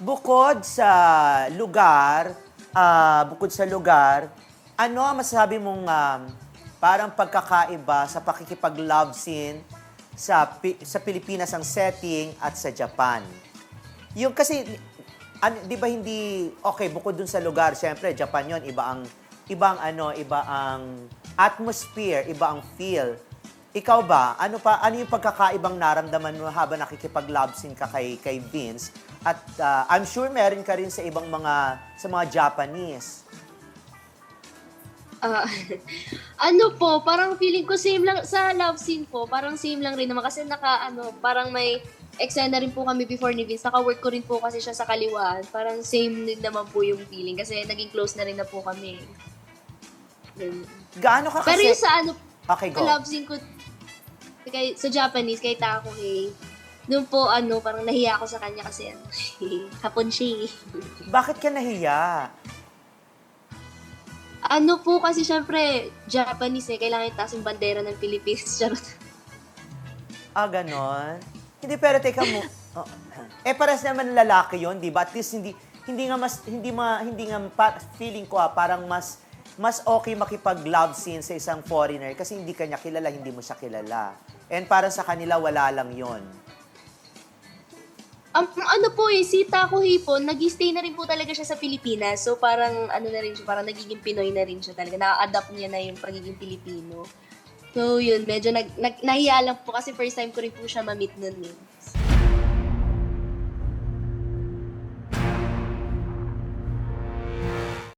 bukod sa lugar, ah, bukod sa lugar, ano ang masasabi mong um, parang pagkakaiba sa pakikipag-love scene sa, sa Pilipinas ang setting at sa Japan? Yung kasi, an, di ba hindi, okay, bukod dun sa lugar, syempre, Japan yon iba ang, ibang ano, iba ang atmosphere, iba ang feel. Ikaw ba, ano pa, ano yung pagkakaibang naramdaman mo habang nakikipag-love scene ka kay, kay Vince? At ah, I'm sure meron ka rin sa ibang mga, sa mga Japanese. Ah, ano po, parang feeling ko same lang sa love scene po, parang same lang rin naman kasi naka ano, parang may eksena rin po kami before ni Vince. Naka-work ko rin po kasi siya sa kaliwaan. Parang same din naman po yung feeling kasi naging close na rin na po kami. Yun. Gaano ka Pero kasi... yung sa ano, Okay, go. love scene ko kay, sa Japanese, kay Tako Hei, doon po ano, parang nahiya ako sa kanya kasi ano, hapon siya eh. Bakit ka nahiya? Ano po kasi syempre, Japanese eh, kailangan itaas yung bandera ng Philippines. Charot. Ah, ganon? Hindi, pero teka mo. oh, eh, pares naman lalaki yon di ba? At least hindi, hindi nga mas, hindi ma, hindi nga, pa, feeling ko ah, parang mas, mas okay makipag-love scene sa isang foreigner kasi hindi kanya kilala, hindi mo siya kilala. And para sa kanila, wala lang yon. Ang ano po eh, si Taco Hipon, nag-stay na rin po talaga siya sa Pilipinas. So parang ano na rin siya, parang nagiging Pinoy na rin siya talaga. Na-adapt niya na yung pagiging Pilipino. So yun, medyo nag, nag, nahiya lang po kasi first time ko rin po siya ma-meet nun eh.